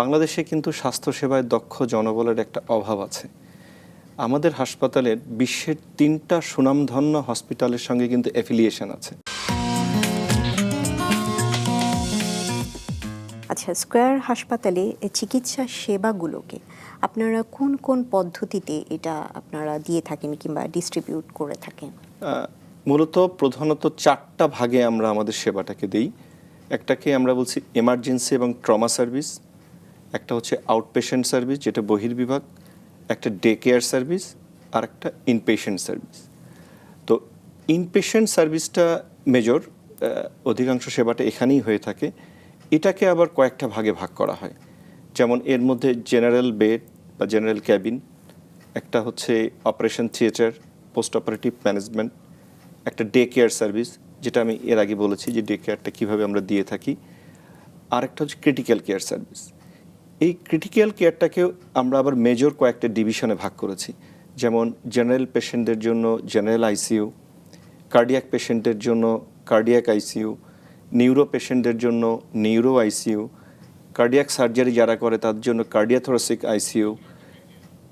বাংলাদেশে কিন্তু স্বাস্থ্যসেবায় দক্ষ জনবলের একটা অভাব আছে। আমাদের হাসপাতালের বিশ্বের তিনটা সুনামধন্য হসপিটালের সঙ্গে কিন্তু অ্যাফিলিয়েশন আছে। আচ্ছা স্কোয়ার হাসপাতালে এই চিকিৎসা সেবাগুলোকে আপনারা কোন কোন পদ্ধতিতে এটা আপনারা দিয়ে থাকেন কিংবা ডিস্ট্রিবিউট করে থাকেন? মূলত প্রধানত চারটা ভাগে আমরা আমাদের সেবাটাকে দিই। একটাকে আমরা বলছি এমার্জেন্সি এবং ট্রমা সার্ভিস একটা হচ্ছে আউটপেশেন্ট সার্ভিস যেটা বহির্বিভাগ, একটা ডে কেয়ার সার্ভিস আর একটা ইনপেশেন্ট সার্ভিস তো ইনপেশেন্ট সার্ভিসটা মেজর অধিকাংশ সেবাটা এখানেই হয়ে থাকে। এটাকে আবার কয়েকটা ভাগে ভাগ করা হয়। যেমন এর মধ্যে জেনারেল বেড বা জেনারেল ক্যাবিন একটা হচ্ছে operation theatre post operative management একটা ডে কেয়ার সার্ভিস যেটা আমি এর আগে বলেছি যে ডে কেয়ারটা কীভাবে আমরা দিয়ে থাকি। আর একটা হচ্ছে ক্রিটিক্যাল কেয়ার সার্ভিস এই ক্রিটিক্যাল কেয়ারটাকেও আমরা আবার মেজর কয়েকটা ডিভিশনে ভাগ করেছি। যেমন জেনারেল পেশেন্টদের জন্য জেনারেল আইসিইউ কার্ডিয়াক পেশেন্টের জন্য কার্ডিয়াক আইসিইউ নিউরো পেশেন্টদের জন্য নিউরো আইসিইউ কার্ডিয়াক সার্জারি যারা করে তাদের জন্য কার্ডিয়াথোরাসিক আইসিইউ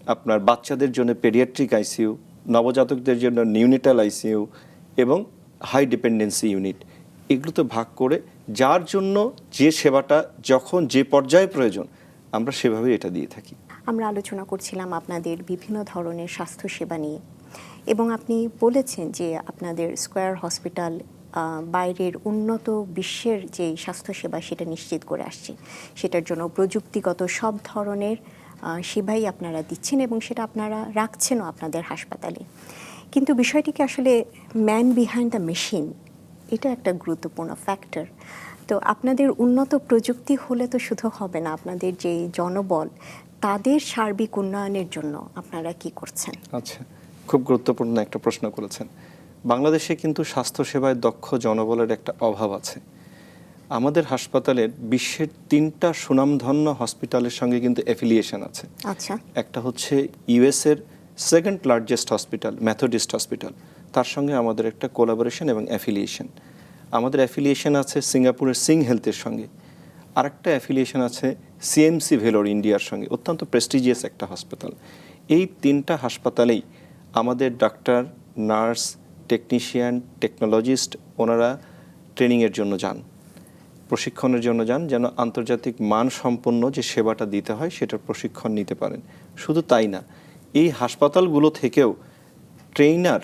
আপনার বাচ্চাদের জন্য পেডিয়াট্রিক আইসিইউ নবজাতকদের জন্য নিউনিটাল আইসিইউ এবং হাই ডিপেন্ডেন্সি ইউনিট এগুলোতে ভাগ করে যার জন্য যে সেবাটা যখন যে পর্যায়ে প্রয়োজন আমরা সেভাবে এটা দিয়ে থাকি। আমরা আলোচনা করছিলাম আপনাদের বিভিন্ন ধরনের স্বাস্থ্যসেবা নিয়ে এবং আপনি বলেছেন যে আপনাদের স্কোয়ার হসপিটাল বাইরের উন্নত বিশ্বের যে স্বাস্থ্যসেবা সেটা নিশ্চিত করে আসছে। সেটার জন্য প্রযুক্তিগত সব ধরনের সেবাই আপনারা দিচ্ছেন এবং সেটা আপনারা রাখছেনও আপনাদের হাসপাতালে। কিন্তু বিষয়টিকে আসলে ম্যান বিহাইন্ড দ্য মেশিন এটা একটা গুরুত্বপূর্ণ ফ্যাক্টর তো আপনাদের উন্নত প্রযুক্তি হলে তো শুধু হবে না আপনাদের যে জনবল তাদের সার্বিক উন্নয়নের জন্য আপনারা কি করছেন? আচ্ছা খুব গুরুত্বপূর্ণ একটা প্রশ্ন করেছেন। বাংলাদেশে কিন্তু স্বাস্থ্যসেবায় দক্ষ জনবলের একটা অভাব আছে। আমাদের হাসপাতালের বিশ্বের তিনটা সুনামধন্য হসপিটালের সঙ্গে কিন্তু অ্যাফিলিয়েশন আছে। আচ্ছা। একটা হচ্ছে ইউএসের second largest hospital Methodist hospital তার সঙ্গে আমাদের একটা কোলাবোরেশন এবং অ্যাফিলিয়েশন আমাদের অ্যাফিলিয়েশন আছে সিঙ্গাপুরের সিং হেলথের সঙ্গে। আরেকটা অ্যাফিলিয়েশন আছে সিএমসি ভেলোর ইন্ডিয়ার সঙ্গে, অত্যন্ত প্রেস্টিজিয়াস একটা হাসপাতাল এই তিনটা হাসপাতালেই আমাদের ডাক্তার নার্স টেকনিশিয়ান টেকনোলজিস্ট ওনারা ট্রেনিংয়ের জন্য যান, প্রশিক্ষণের জন্য যান, যেন আন্তর্জাতিক মানসম্পন্ন যে সেবাটা দিতে হয় সেটার প্রশিক্ষণ নিতে পারেন। শুধু তাই না, এই হাসপাতালগুলো থেকেও ট্রেইনার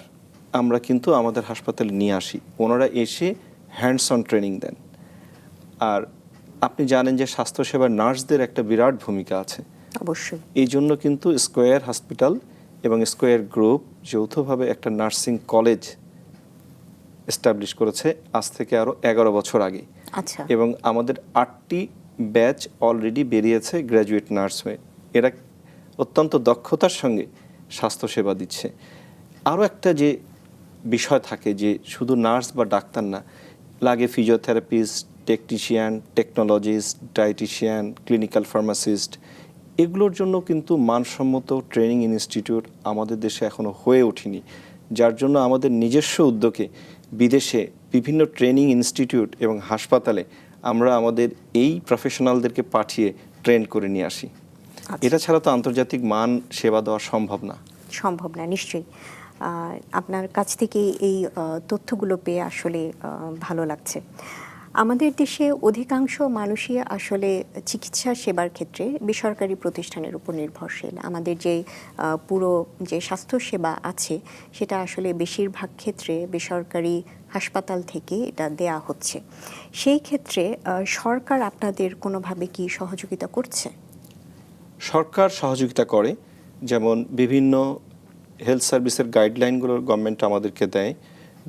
আমরা কিন্তু আমাদের হাসপাতালে নিয়ে আসি। ওনারা এসে হ্যান্ডস অন ট্রেনিং দেন। আর আপনি জানেন যে স্বাস্থ্যসেবার নার্সদের একটা বিরাট ভূমিকা আছে। অবশ্যই। এই জন্য কিন্তু স্কোয়ার হসপিটাল এবং স্কোয়ার গ্রুপ যৌথভাবে একটা নার্সিং কলেজ এস্টাবলিশ করেছে আজ থেকে আরও এগারো বছর আগে। আচ্ছা। এবং আমাদের আটটি ব্যাচ অলরেডি বেরিয়েছে গ্র্যাজুয়েট নার্স হয়ে। এরা অত্যন্ত দক্ষতার সঙ্গে স্বাস্থ্যসেবা দিচ্ছে। আরও একটা যে বিষয় থাকে যে শুধু নার্স বা ডাক্তার না লাগে physiotherapist technician technologist dietitian clinical pharmacist এগুলোর জন্য কিন্তু মানসম্মত ট্রেনিং ইনস্টিটিউট আমাদের দেশে এখনও হয়ে ওঠেনি। যার জন্য আমাদের নিজস্ব উদ্যোগে বিদেশে বিভিন্ন ট্রেনিং ইনস্টিটিউট এবং হাসপাতালে আমরা আমাদের এই প্রফেশনালদেরকে পাঠিয়ে ট্রেন করে নিয়ে আসি। আচ্ছা। এটা ছাড়া তো আন্তর্জাতিক মান সেবা দেওয়া সম্ভব না। সম্ভব না নিশ্চয়ই। আপনার কাছ থেকে এই তথ্যগুলো পেয়ে আসলে ভালো লাগছে। আমাদের দেশে অধিকাংশ মানুষই আসলে চিকিৎসা সেবার ক্ষেত্রে বেসরকারি প্রতিষ্ঠানের উপর নির্ভরশীল। আমাদের যে পুরো যে স্বাস্থ্য সেবা আছে, সেটা আসলে বেশিরভাগ ক্ষেত্রে বেসরকারি হাসপাতাল থেকে এটা দেয়া হচ্ছে। সেই ক্ষেত্রে সরকার আপনাদের কোনোভাবে কি সহযোগিতা করছে? সরকার সহযোগিতা করে, যেমন বিভিন্ন হেলথ সার্ভিসের গাইডলাইনগুলো গভর্নমেন্ট আমাদেরকে দেয়,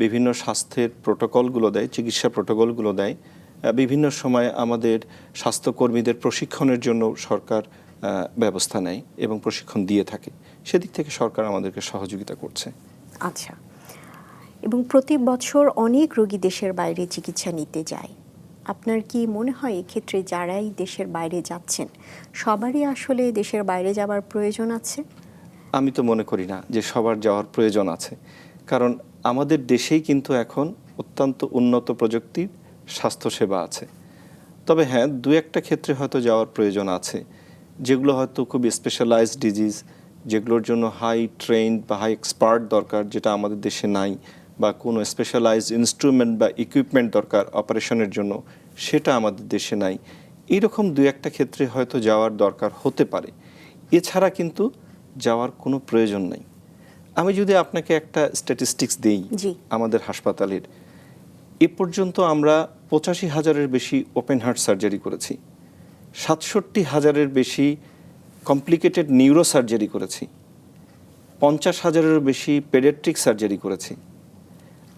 বিভিন্ন স্বাস্থ্যের প্রোটোকলগুলো দেয়, চিকিৎসা প্রোটোকলগুলো দেয় বিভিন্ন সময় আমাদের স্বাস্থ্যকর্মীদের প্রশিক্ষণের জন্য সরকার ব্যবস্থা নেয় এবং প্রশিক্ষণ দিয়ে থাকে। সেদিক থেকে সরকার আমাদেরকে সহযোগিতা করছে। আচ্ছা। এবং প্রতি বছর অনেক রোগী দেশের বাইরে চিকিৎসা নিতে যায়। আপনার কি মনে হয় এক্ষেত্রে যারাই দেশের বাইরে যাচ্ছেন, সবারই আসলে দেশের বাইরে যাবার প্রয়োজন আছে? আমি তো মনে করি না যে সবার যাওয়ার প্রয়োজন আছে। কারণ আমাদের দেশেই কিন্তু এখন অত্যন্ত উন্নত প্রযুক্তির স্বাস্থ্যসেবা আছে। তবে হ্যাঁ দু একটা ক্ষেত্রে হয়তো যাওয়ার প্রয়োজন আছে, যেগুলো হয়তো খুব স্পেশালাইজড ডিজিজ যেগুলোর জন্য হাই ট্রেন্ড বা হাই এক্সপার্ট দরকার, যেটা আমাদের দেশে নাই, বা কোনো স্পেশালাইজড ইনস্ট্রুমেন্ট বা ইকুইপমেন্ট দরকার অপারেশনের জন্য, সেটা আমাদের দেশে নাই। এরকম দু একটা ক্ষেত্রে হয়তো যাওয়ার দরকার হতে পারে। এছাড়া কিন্তু যাওয়ার কোনো প্রয়োজন নাই আমি যদি আপনাকে একটা স্ট্যাটিস্টিক্স দেই। আমাদের হাসপাতালের এ পর্যন্ত আমরা পঁচাশি হাজারের বেশি ওপেন হার্ট সার্জারি করেছি সাতষট্টি হাজারের বেশি কমপ্লিকেটেড নিউরো সার্জারি করেছি পঞ্চাশ হাজারের বেশি পেডেট্রিক সার্জারি করেছি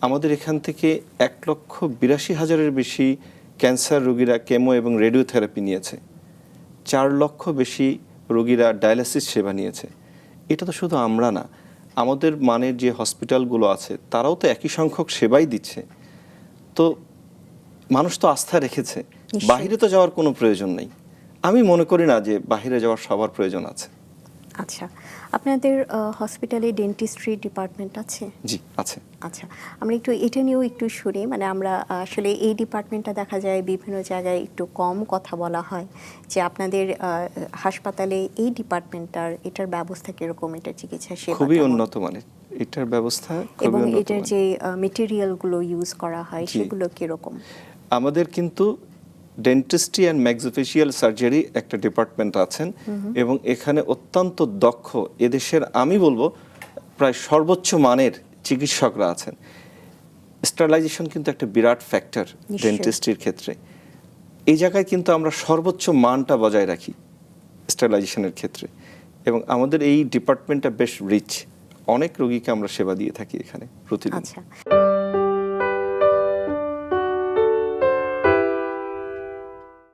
আমাদের এখান থেকে এক লক্ষ বিরাশি হাজারের বেশি ক্যান্সার রোগীরা কেমো এবং রেডিওথেরাপি নিয়েছে চার লক্ষ বেশি রোগীরা ডায়ালিসিস সেবা নিয়েছে এটা তো শুধু আমরা না আমাদের মানের যে হসপিটালগুলো আছে তারাও তো একই সংখ্যক সেবাই দিচ্ছে। তো মানুষ তো আস্থা রেখেছে বাহিরে বাইরে তো যাওয়ার কোনো প্রয়োজন নেই। আমি মনে করি না যে বাহিরে যাওয়ার সবার প্রয়োজন আছে। আচ্ছা আপনাদের হসপিটালে ডেন্টিস্ট্রি ডিপার্টমেন্ট আছে? জি আছে। আচ্ছা আমরা একটু এটা নিয়েও একটু শুনি মানে আমরা আসলে এই ডিপার্টমেন্টটা দেখা যায় বিভিন্ন জায়গায় একটু কম কথা বলা হয় যে আপনাদের হাসপাতালে এই ডিপার্টমেন্টটার এটার ব্যবস্থা কীরকম? এটার চিকিৎসা সেবা খুবই উন্নত মানের। এটার ব্যবস্থা এবং এটার যে মেটেরিয়ালগুলো ইউজ করা হয় সেগুলো কীরকম? আমাদের কিন্তু ডেন্টিস্ট্রি অ্যান্ড ম্যাক্সোফেশিয়াল সার্জারি একটা ডিপার্টমেন্ট আছেন এবং এখানে অত্যন্ত দক্ষ এদেশের আমি বলব প্রায় সর্বোচ্চ মানের চিকিৎসকরা আছেন। স্টারলাইজেশন কিন্তু একটা বিরাট ফ্যাক্টর। ডেন্টিস্ট্রির ক্ষেত্রে। এই জায়গায় কিন্তু আমরা সর্বোচ্চ মানটা বজায় রাখি স্টারলাইজেশনের ক্ষেত্রে। এবং আমাদের এই ডিপার্টমেন্টটা বেশ রিচ অনেক রোগীকে আমরা সেবা দিয়ে থাকি এখানে প্রতিদিন। আচ্ছা।